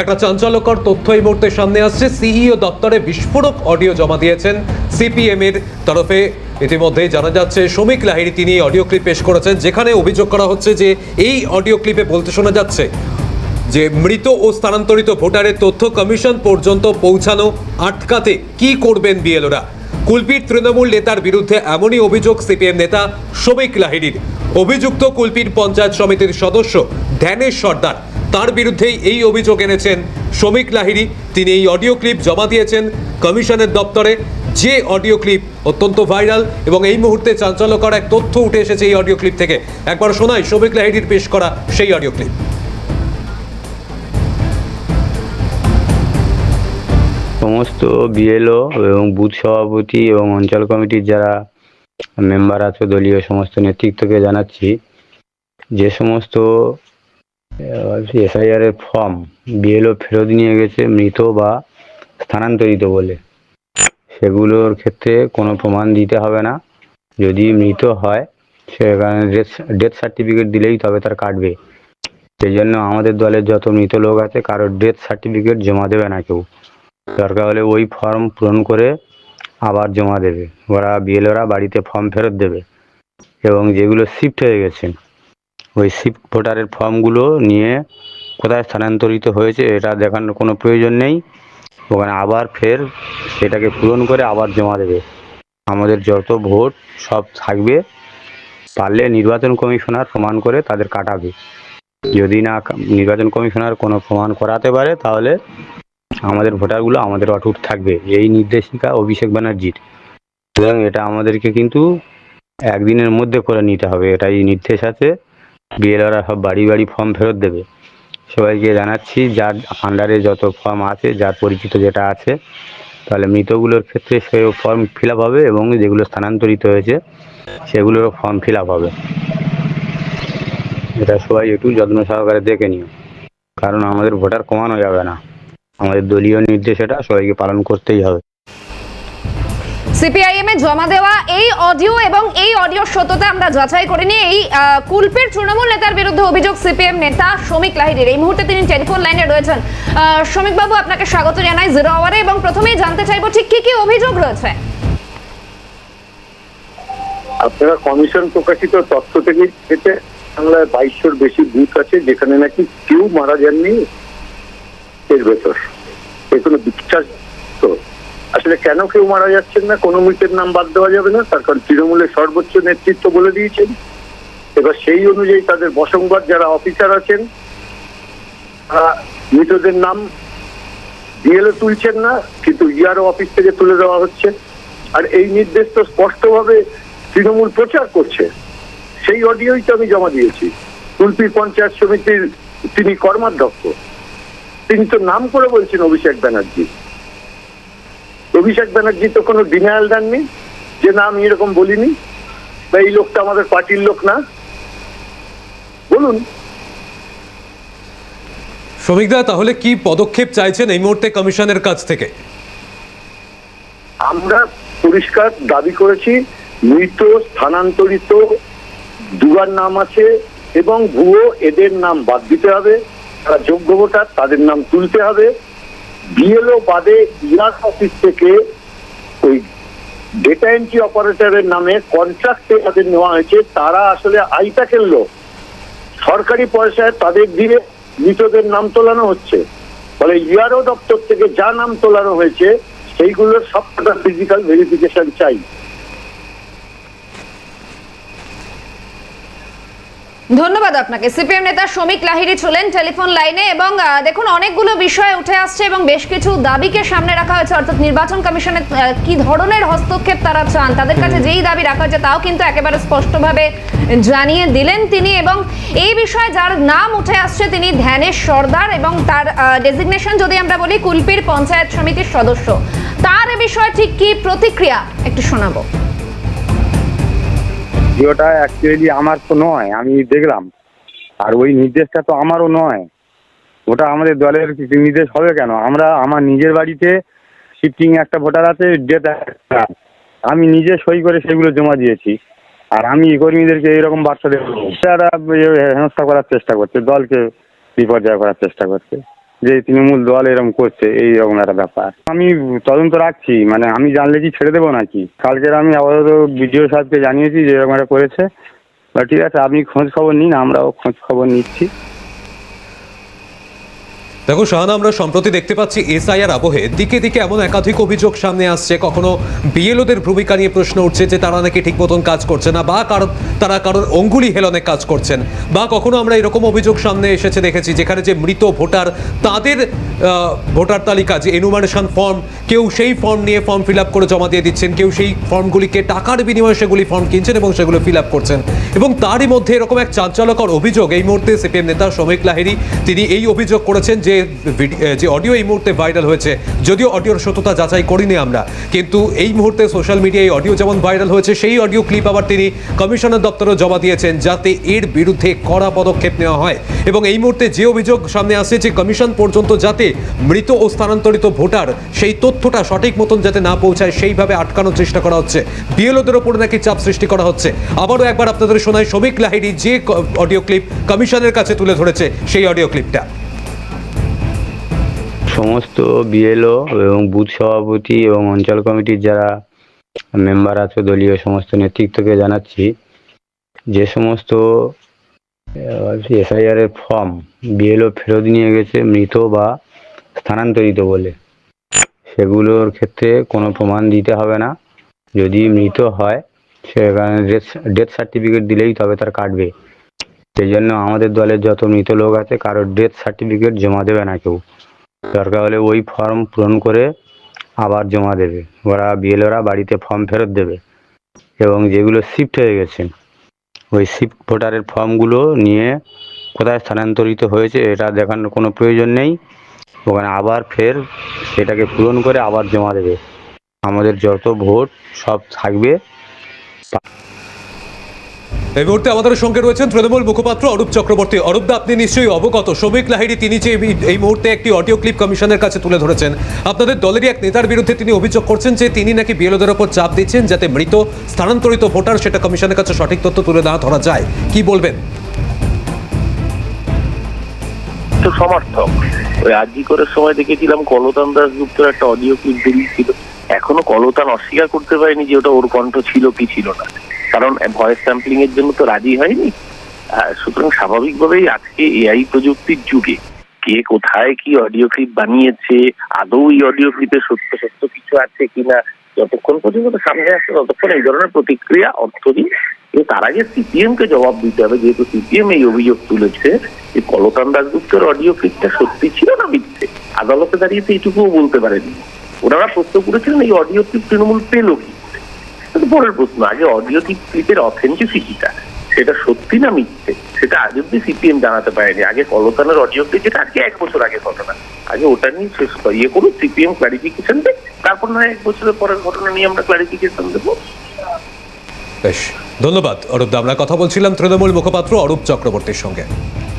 একটা চাঞ্চল্যকর তথ্য এই মুহূর্তে সামনে আসছে। সিইও দপ্তরে বিস্ফোরক অডিও জমা দিয়েছেন সিপিএম এর তরফে। ইতিমধ্যে জানা যাচ্ছে শ্রমিক লাহিড়ী তিনি অডিও ক্লিপ পেশ করেছেন, যেখানে অভিযোগ করা হচ্ছে যে এই অডিও ক্লিপে বলতে শোনা যাচ্ছে যে মৃত ও স্থানান্তরিত ভোটারের তথ্য কমিশন পর্যন্ত পৌঁছানো আটকাতে কি করবেন বিএলওরা? কুলপির তৃণমূল নেতার বিরুদ্ধে এমনই অভিযোগ সিপিএম নেতা শ্রমিক লাহিড়ীর। অভিযুক্ত কুলপির পঞ্চায়েত সমিতির সদস্য ধ্যানেশ সর্দার তার বিরুদ্ধেই এই অভিযোগ এনেছেন শ্রমিক লাহিড়ী। তিনি এই অডিও ক্লিপ জমা দিয়েছেন কমিশনের দপ্তরে। যে অডিও ক্লিপ অত্যন্ত ভাইরাল এবং এই মুহূর্তে চাঞ্চল্যকর এক তথ্য উঠে এসেছে এই অডিও ক্লিপ থেকে। একবার শোনাই শ্রমিক লাহিড়ীর পেশ করা সেই অডিও ক্লিপ। সমস্ত বিএলও এবং বুথ সভাপতি এবং অঞ্চল কমিটির যারা মেম্বার আছে, দলীয় সমস্ত নেতৃত্বকে জানাচ্ছি। যে সমস্ত এসআইআর এর ফর্ম বিএলও ফেরত নিয়ে গেছে মৃত বা স্থানান্তরিত বলে সেগুলোর ক্ষেত্রে কোনো প্রমাণ দিতে হবে না যদি মৃত হয় সেখানে ডেথ সার্টিফিকেট দিলেই তবে তার কাটবে সেই জন্য আমাদের দলের যত মৃত লোক আছে কারোর ডেথ সার্টিফিকেট জমা দেবে না কেউ দরকার হলে ওই ফর্ম পূরণ করে আবার জমা দেবে ওরা বিএলওরা বাড়িতে ফর্ম ফেরত দেবে এবং যেগুলো শিফট হয়ে গেছে ওই শিফট ভোটারের ফর্মগুলো নিয়ে কোথায় স্থানান্তরিত হয়েছে এটা দেখানোর কোনো প্রয়োজন নেই। ওখানে আবার ফের সেটাকে পূরণ করে আবার জমা দেবে। আমাদের যত ভোট সব থাকবে, পারলে নির্বাচন কমিশনার প্রমাণ করে তাদের কাটাবে। যদি না নির্বাচন কমিশনার কোনো প্রমাণ করাতে পারে, তাহলে আমাদের ভোটারগুলো আমাদের অটুট থাকবে। এই নির্দেশিকা অভিষেক ব্যানার্জির। সুতরাং এটা আমাদেরকে কিন্তু একদিনের মধ্যে করে নিতে হবে। এটাই নির্দেশ আছে। বিএলআররা সব বাড়ি বাড়ি ফর্ম ফেরত দেবে। সবাইকে জানাচ্ছি, যার আন্ডারে যত ফর্ম আছে, যার পরিচিত যেটা আছে, তাহলে মৃতগুলোর ক্ষেত্রে সে ফর্ম ফিল হবে এবং যেগুলো স্থানান্তরিত হয়েছে, সেগুলোরও ফর্ম ফিল হবে। এটা সবাই একটু যত্ন সহকারে দেখে নিও। কারণ আমাদের ভোটার কমানো যাবে না। আমাদের দলীয় নির্দেশ এটা সবাইকে পালন করতেই হবে। সিপিআইএম এ জমা দেওয়া এই অডিও এবং এই অডিওর সত্যতা আমরা যাচাই করে নিয়ে এই কুলপের তৃণমূল নেতার বিরুদ্ধে অভিযোগ সিপিএম নেতা শ্রমিক লাহিড়ির। এই মুহূর্তে তিনি টেলিফোন লাইনে রয়েছেন। শ্রমিক বাবু আপনাকে স্বাগত জানাই জিরো আওয়ারে এবং প্রথমেই জানতে চাইব ঠিক কি কি অভিযোগ রয়েছে? আপনারা কমিশন প্রকাশিত তথ্য থেকে পেতে বাংলায় বাইশশোর বেশি বুথ আছে যেখানে নাকি কেউ মারা যাননি এর ভেতর। এর কোনো বিশ্বাস আসলে কেন কেউ মারা যাচ্ছেন না? কোনো মৃতের নাম বাদ দেওয়া যাবে না। তার কারণ তৃণমূলের সর্বোচ্চ নেতৃত্ব বলে দিয়েছেন। এবার সেই অনুযায়ী তাদের বসংবাদ যারা অফিসার আছেন মৃতদের নাম ডিএলও তুলছেন না, কিন্তু ইআরও অফিস থেকে তুলে দেওয়া হচ্ছে। আর এই নির্দেশ তো স্পষ্টভাবে তৃণমূল প্রচার করছে। সেই অডিওই তো আমি জমা দিয়েছি। কুলপি পঞ্চায়েত সমিতির তিনি কর্মাধ্যক্ষ। তিনি তো নাম করে বলছেন অভিষেক ব্যানার্জি। অভিষেক ব্যানার্জি তো কোনো ডিনায়াল দেননি যে না আমি এরকম বলিনি বা এই লোকটা আমাদের পার্টির লোক না। বলুন। শ্রমিকদা তাহলে কি পদক্ষেপ চাইছেন এই মুহূর্তে কমিশনের কাছ থেকে? আমরা পরিষ্কার দাবি করেছি মৃত স্থানান্তরিত দুবার নাম আছে এবং ভুয়ো এদের নাম বাদ দিতে হবে যারা যোগ্য ভোটার তাদের নাম তুলতে হবে। বিএলও বাদে ইরাক অফিস থেকে ওই ডেটা এন্ট্রি অপারেটরের নামে কন্ট্রাক্টে তাদের নেওয়া হয়েছে, তারা আসলে আইটা খেললো। সরকারি পয়সায় তাদের দিয়ে মৃতদের নাম তোলানো হচ্ছে। ফলে ইয়ারও দপ্তর থেকে যা নাম তোলানো হয়েছে, সেইগুলোর সবটা ফিজিক্যাল ভেরিফিকেশন চাই। ধন্যবাদ আপনাকে। সিপিএম নেতা শ্রমিক লাহিড়ী ছিলেন টেলিফোন লাইনে এবং দেখুন, অনেকগুলো বিষয় উঠে আসছে এবং বেশ কিছু দাবিকে সামনে রাখা হয়েছে। অর্থাৎ নির্বাচন কমিশনের কি ধরনের হস্তক্ষেপ তারা চান? তাদের কাছে যেই দাবি রাখা হয়েছে তাও কিন্তু একেবারে স্পষ্টভাবে জানিয়ে দিলেন তিনি এবং এই বিষয়ে যার নাম উঠে আসছে তিনি ধ্যানেশ সর্দার এবং তার ডেজিগনেশন যদি আমরা বলি কুলপির পঞ্চায়েত সমিতির সদস্য। তার এ বিষয়ে ঠিক কি প্রতিক্রিয়া? একটু শোনাবো। ভিডিওটা অ্যাকচুয়ালি আমার তো নয়, আমি দেখলাম। আর ওই নির্দেশটা তো আমারও নয়। ওটা আমাদের দলের নির্দেশ হবে কেন? আমরা আমার নিজের বাড়িতে শিফটিং একটা ভোটার আছে ডেট আমি নিজে সই করে সেগুলো জমা দিয়েছি। আর আমি কর্মীদেরকে এরকম বার্তা দেবো। তারা হেনস্থা করার চেষ্টা করছে, দলকে বিপর্যয় করার চেষ্টা করছে। যে তৃণমূল দল এরকম করছে, এই রকম একটা ব্যাপার। আমি তদন্ত রাখছি মানে আমি জানলে কি ছেড়ে দেবো নাকি? কালকের আমি আপাতত বিডিও সাহেবকে জানিয়েছি যে এরকম একটা করেছে। ঠিক আছে, আপনি খোঁজ খবর নিন, আমরাও খোঁজ খবর নিচ্ছি। দেখো, শাহানা, আমরা সম্প্রতি দেখতে পাচ্ছি এসআইআর আবহে দিকে দিকে এমন একাধিক অভিযোগ সামনে আসছে। কখনো বিএলওদের ভূমিকা নিয়ে প্রশ্ন উঠছে যে তারা নাকি ঠিক মতন কাজ করছে না, বা কারও তারা কারোর অঙ্গুলি হেলনে কাজ করছেন, বা কখনো আমরা এরকম অভিযোগ সামনে এসেছে দেখেছি যেখানে যে মৃত ভোটার, তাদের ভোটার তালিকা, যে এনুমারেশন ফর্ম কেউ সেই ফর্ম নিয়ে ফর্ম ফিল আপ করে জমা দিয়ে দিচ্ছেন, কেউ সেই ফর্মগুলিকে টাকার বিনিময়ে সেগুলি ফর্ম কিনছেন এবং সেগুলো ফিল আপ করছেন। এবং তারই মধ্যে এরকম এক চাঞ্চল্যকর অভিযোগ, এই মুহূর্তে সিপিএম নেতা শ্রমিক লাহিড়ী, তিনি এই অভিযোগ করেছেন যে আহ, যে অডিও এই মুহূর্তে ভাইরাল হয়েছে যদিও অডিওর সত্যতা যাচাই করিনি আমরা কিন্তু এই মুহূর্তে সোশ্যাল মিডিয়ায় এই অডিও যেমন ভাইরাল হয়েছে সেই অডিও ক্লিপ আবার তিনি কমিশনার দপ্তরে জমা দিয়েছেন যাতে এর বিরুদ্ধে কড়া পদক্ষেপ নেওয়া হয়। এবং এই মুহূর্তে যে অভিযোগ সামনে আসে যে কমিশন পর্যন্ত যাতে মৃত ও স্থানান্তরিত ভোটার সেই তথ্যটা সঠিক মতন যাতে না পৌঁছায় সেইভাবে আটকানোর চেষ্টা করা হচ্ছে। বিএলওদের ওপর নাকি চাপ সৃষ্টি করা হচ্ছে। আবারও একবার আপনাদের শোনায় শ্রমিক লাহিড়ী যে অডিও ক্লিপ কমিশনের কাছে তুলে ধরেছে সেই অডিও ক্লিপটা। সমস্ত বিএলও এবং বুথ সভাপতি এবং অঞ্চল কমিটির যারা মেম্বার আছে, দলীয় সমস্ত নেতৃত্বকে জানাচ্ছি, যে সমস্ত এসআইআর এর ফর্ম বিএলও ফেরত নিয়ে গেছে, মৃত বা স্থানান্তরিত বলে। সেগুলোর ক্ষেত্রে কোনো প্রমাণ দিতে হবে না। যদি মৃত হয়, সেখানে ডেথ সার্টিফিকেট দিলেই তবে তার কাটবে। সেই জন্য আমাদের দলের যত মৃত লোক আছে, কারোর ডেথ সার্টিফিকেট জমা দেবে না কেউ। দরকার হলে ওই ফর্ম পূরণ করে আবার জমা দেবে। ওরা বিএলওরা বাড়িতে ফর্ম ফেরত দেবে। এবং যেগুলো শিফট হয়ে গেছে, ওই শিফট ভোটারের ফর্মগুলো নিয়ে কোথায় স্থানান্তরিত হয়েছে এটা দেখানোর কোনো প্রয়োজন নেই। ওখানে আবার ফের সেটাকে পূরণ করে আবার জমা দেবে। আমাদের যত ভোট সব থাকবে। এই মুহূর্তে আমাদের সঙ্গে রয়েছেন তৃণমূল মুখপাত্র অরূপ চক্রবর্তী। অরূপদা আপনি নিশ্চয়ই অবগত। শ্রমিক লাহিড়ী তিনি যে এই- মুহূর্তে একটি অডিও ক্লিপ কমিশনের কাছে তুলে ধরেছেন। আপনাদের দলেরই এক নেতার বিরুদ্ধে তিনি অভিযোগ করছেন যে তিনি নাকি বিএলওদের ওপর চাপ দিচ্ছেন যাতে মৃত, স্থানান্তরিত ভোটার সেটা কমিশনের কাছে সঠিক তথ্য তুলে না ধরা যায়। কি বলবেন? সমর্থক। ওই আরজি করার সময় দেখেছিলাম, কলতান দাসগুপ্তর একটা অডিও ক্লিপ বেরিয়েছিল। এখনও কলতান অস্বীকার করতে পারেনি যে ওটা ওর কণ্ঠ ছিল কি ছিল না। কারণ ভয়েস স্যাম্পলিং এর জন্য তো রাজি হয়নি। সুতরাং স্বাভাবিকভাবেই আজকে এআই প্রযুক্তির যুগে কে কোথায় কি অডিও ক্লিপ বানিয়েছে, আদৌ এই অডিও ক্লিপে সত্য সত্য কিছু আছে কিনা, যতক্ষণ পর্যন্ত সামনে আসছে ততক্ষণ এই ধরনের প্রতিক্রিয়া অর্থহীন। কিন্তু তার আগে সিপিএম কে জবাব দিতে হবে, যেহেতু সিপিএম এই অভিযোগ তুলেছে যে কলতান দাসগুপ্তের অডিও ক্লিপটা সত্যি ছিল না মিথ্যে। আদালতে দাঁড়িয়ে তো এইটুকুও বলতে পারেনি ওনারা প্রশ্ন করেছিলেন, এই অডিও ক্লিপ তৃণমূল পেল কি? পরের প্রশ্ন, আগে অডিও ক্লিপের অথেন্টিসিটিটা সেটা সত্যি না মিথ্যে? সেটা আজ অব্দি সিপিএম জানাতে পারেনি। আগে কলকানের অডিও ক্লিপ যেটা আজকে এক বছর আগে ঘটনা। আগে ওটা নিয়ে শেষ কর- ইয়ে করুন সিপিএম ক্লারিফিকেশন দেয় তারপর না এক বছরের পরের ঘটনা নিয়ে আমরা ক্লারিফিকেশন দেবো। বেশ, ধন্যবাদ। অরূপ দা, আমরা কথা বলছিলাম তৃণমূল মুখপাত্র অরূপ চক্রবর্তীর সঙ্গে।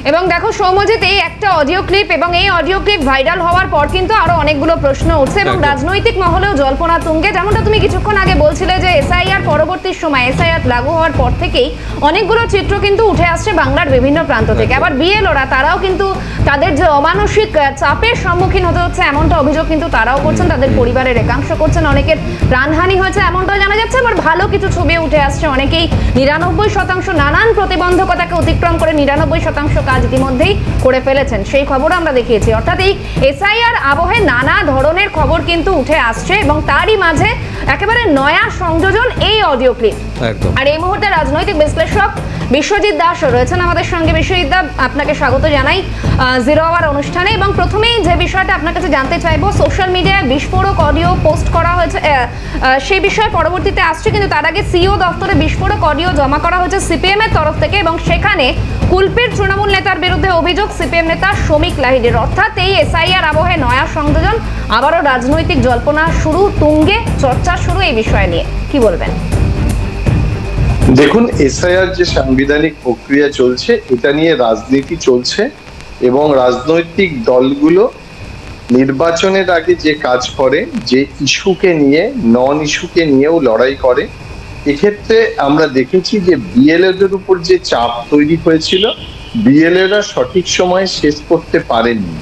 এবং দেখো সৌমজিৎ এই একটা অডিও ক্লিপ এবং এই অডিও ক্লিপ ভাইরাল হওয়ার পর কিন্তু আরও অনেকগুলো প্রশ্ন উঠছে এবং রাজনৈতিক মহলেও জল্পনা তুঙ্গে। যেমনটা তুমি কিছুক্ষণ আগে বলছিলে যে এসআইআর পরবর্তী সময় এসআইআর লাগু হওয়ার পর থেকেই অনেকগুলো চিত্র কিন্তু উঠে আসছে বাংলার বিভিন্ন প্রান্ত থেকে। আবার বিএলওরা তারাও কিন্তু তাদের যে অমানসিক চাপের সম্মুখীন হতে হচ্ছে এমনটা অভিযোগ কিন্তু তারাও করছেন তাদের পরিবারের একাংশ করছেন অনেকের প্রাণহানি হয়েছে এমনটাও জানা যাচ্ছে আবার ভালো কিছু ছবি উঠে আসছে। অনেকেই নিরানব্বই শতাংশ নানান প্রতিবন্ধকতাকে অতিক্রম করে নিরানব্বই শতাংশ কাজ ইতিমধ্যেই করে ফেলেছেন। সেই খবর আমরা দেখিয়েছি। অর্থাৎ এই এসআইআর আবহে নানা ধরনের খবর কিন্তু উঠে আসছে এবং তারই মাঝে একেবারে নয়া সংযোজন এই অডিও ক্লিপ। আর এই মুহূর্তে রাজনৈতিক বিশ্লেষক বিশ্বজিৎ রয়েছেন আমাদের সঙ্গে। বিশ্বজিৎ আপনাকে স্বাগত জানাই জিরো আওয়ার অনুষ্ঠানে। এবং প্রথমেই যে বিষয়টা আপনার কাছে জানতে চাইব, সোশ্যাল মিডিয়ায় বিস্ফোরক অডিও পোস্ট করা হয়েছে সেই বিষয়ে পরবর্তীতে আসছে। কিন্তু তার আগে সিও বিস্ফোরক অডিও জমা করা হয়েছে সিপিএম এর তরফ থেকে এবং সেখানে কুলপির তৃণমূল নেতার বিরুদ্ধে অভিযোগ সিপিএম নেতা শ্রমিক লাহিড়ির। অর্থাৎ এই এসআইআর আবহে নয়া সংযোজন, আবারও রাজনৈতিক জল্পনা শুরু, তুঙ্গে চর্চা শুরু এই বিষয় নিয়ে। কি বলবেন? দেখুন, এসআইআর যে সাংবিধানিক প্রক্রিয়া চলছে, এটা নিয়ে রাজনীতি চলছে এবং রাজনৈতিক দলগুলো নির্বাচনের আগে যে কাজ করে, যে ইস্যুকে নিয়ে, নন ইস্যুকে নিয়েও লড়াই করে, এক্ষেত্রে আমরা দেখেছি যে বিএলএদের উপর যে চাপ তৈরি হয়েছিল, বিএলএরা সঠিক সময়ে শেষ করতে পারেননি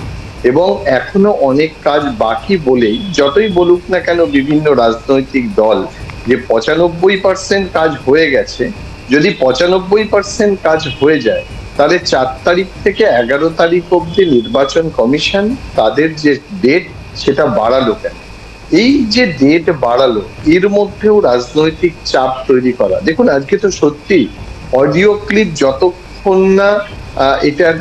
এবং এখনও অনেক কাজ বাকি বলেই, যতই বলুক না কেন, বিভিন্ন রাজনৈতিক দল যে পঁচানব্বই পার্সেন্ট কাজ হয়ে গেছে, যদি পঁচানব্বই পার্সেন্ট কাজ হয়ে যায়, তাহলে চার তারিখ থেকে এগারো তারিখ অব্দি নির্বাচন কমিশন তাদের যে ডেট সেটা বাড়ালো কেন? এই যে ডেট বাড়ালো, এর মধ্যেও রাজনৈতিক চাপ তৈরি করা। দেখুন, আজকে তো সত্যি অডিও ক্লিপ যতক্ষণ না এটার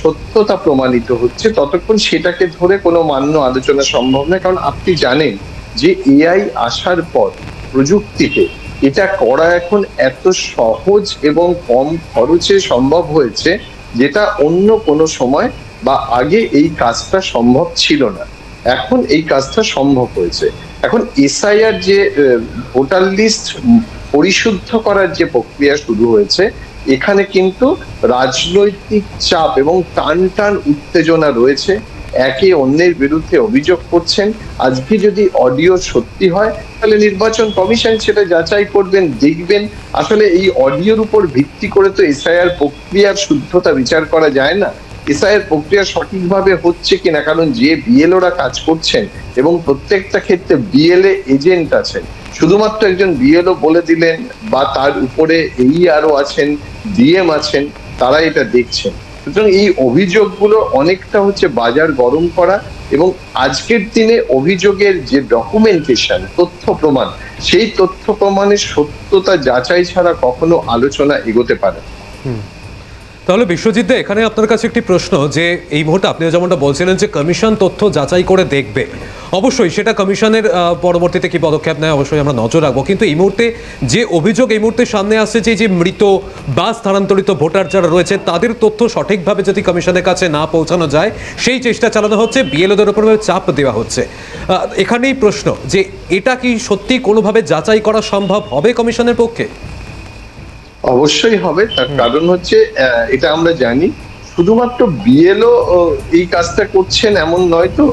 সত্যতা প্রমাণিত হচ্ছে, ততক্ষণ সেটাকে ধরে কোনো মান্য আলোচনা সম্ভব নয়। কারণ আপনি জানেন যে এআই আসার পর প্রযুক্তিতে। এটা করা এখন এত সহজ এবং কম খরচে সম্ভব হয়েছে যেটা অন্য কোনো সময় বা আগে এই কাজটা সম্ভব ছিল না। এখন এই কাজটা সম্ভব হয়েছে। এখন এসআইআর যে ভোটার লিস্ট পরিশুদ্ধ করার যে প্রক্রিয়া শুরু হয়েছে, এখানে কিন্তু রাজনৈতিক চাপ এবং টান টান উত্তেজনা রয়েছে। একে অন্যের বিরুদ্ধে অভিযোগ করছেন। আজকে যদি অডিও সত্যি হয়, তাহলে নির্বাচন কমিশন সেটা যাচাই করবেন, দেখবেন। আসলে এই অডিওর উপর ভিত্তি করে তো এসআইআর প্রক্রিয়ার শুদ্ধতা বিচার করা যায় না। এসআইয়ের প্রক্রিয়া সঠিকভাবে হচ্ছে কিনা, কারণ যে বিএলওরা কাজ করছেন এবং প্রত্যেকটা ক্ষেত্রে বিএলএ এজেন্ট আছেন। শুধুমাত্র একজন বিএলও বলে দিলেন বা তার উপরে এই আরও আছেন, ডিএম আছেন, তারা এটা দেখছেন। সুতরাং এই অভিযোগগুলো অনেকটা হচ্ছে বাজার গরম করা এবং আজকের দিনে অভিযোগের যে ডকুমেন্টেশন তথ্য প্রমাণ, সেই তথ্য প্রমাণের সত্যতা যাচাই ছাড়া কখনো আলোচনা এগোতে পারে। তাহলে বিশ্বজিৎ এখানে আপনার কাছে একটি প্রশ্ন যে এই মুহূর্তে আপনি যেমনটা বলছিলেন যে কমিশন তথ্য যাচাই করে দেখবে। অবশ্যই সেটা কমিশনের পরবর্তীতে কি পদক্ষেপ নেয় অবশ্যই আমরা নজর রাখব। কিন্তু এই মুহূর্তে যে অভিযোগ এই মুহূর্তে সামনে আসছে যে যে মৃত বা স্থানান্তরিত ভোটার যারা রয়েছে, তাদের তথ্য সঠিকভাবে যদি কমিশনের কাছে না পৌঁছানো যায়, সেই চেষ্টা চালানো হচ্ছে, বিএলওদের উপর চাপ দেওয়া হচ্ছে। এখানেই প্রশ্ন যে এটা কি সত্যি কোনোভাবে যাচাই করা সম্ভব হবে কমিশনের পক্ষে? অবশ্যই হবে। তার কারণ হচ্ছে এটা আমরা জানি। শুধুমাত্র বিএলও এই কাজটা করছেন এমন নয় তো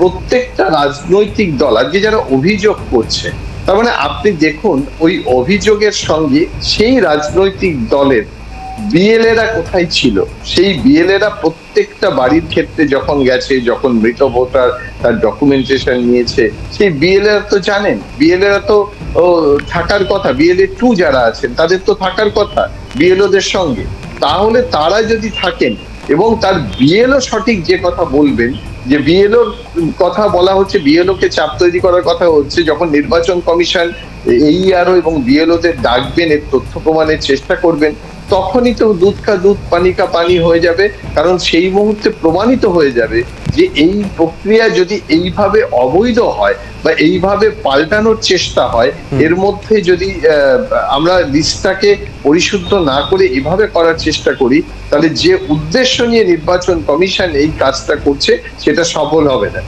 প্রত্যেকটা রাজনৈতিক দল আজকে যারা অভিযোগ করছে তার মানে আপনি দেখুন ওই অভিযোগের সঙ্গে সেই রাজনৈতিক দলের বিএলএরা কোথায় ছিল? সেই বিএলএরা প্রত্যেকটা বাড়ির ক্ষেত্রে যখন গেছে যখন মৃত ভোটার তার ডকুমেন্টেশন নিয়েছে সেই বিএলএরা তো জানেন। বিএলএরা তো ও, থাকার কথা বিএলএ টু যারা আছেন তাদের তো থাকার কথা বিএলওদের সঙ্গে। তাহলে তারা যদি থাকেন এবং তার বিএলও সঠিক যে কথা বলবেন যে বিএলওর কথা বলা হচ্ছে বিএলও কে চাপ তৈরি করার কথা হচ্ছে যখন নির্বাচন কমিশন এই আরও এবং বিএলওদের ডাকবেন এর তথ্য প্রমাণের চেষ্টা করবেন তখনই তো দুধ কা দুধ পানি কা পানি হয়ে যাবে কারণ সেই মুহূর্তে প্রমাণিত হয়ে যাবে যে এই প্রক্রিয়া যদি এইভাবে অবৈধ হয় বা এইভাবে পাল্টানোর চেষ্টা হয় এর মধ্যে যদি আমরা লিস্টটাকে পরিশুদ্ধ না করে এভাবে করার চেষ্টা করি তাহলে যে উদ্দেশ্য নিয়ে নির্বাচন কমিশন এই কাজটা করছে সেটা সফল হবে না।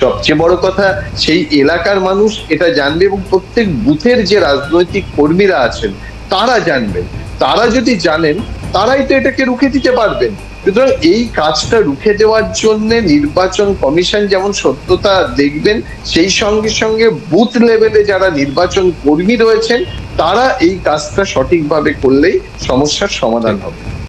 সবচেয়ে বড় কথা সেই এলাকার মানুষ এটা জানবে এবং প্রত্যেক বুথের যে রাজনৈতিক কর্মীরা আছেন তারা জানবেন। তারা যদি জানেন তারাই তো এটাকে রুখে দিতে পারবেন। সুতরাং এই কাজটা রুখে দেওয়ার জন্য নির্বাচন কমিশন যেমন সত্যতা দেখবেন, সেই সঙ্গে সঙ্গে বুথ লেভেলে যারা নির্বাচন কর্মী রয়েছেন, তারা এই কাজটা সঠিকভাবে করলেই সমস্যার সমাধান হবে।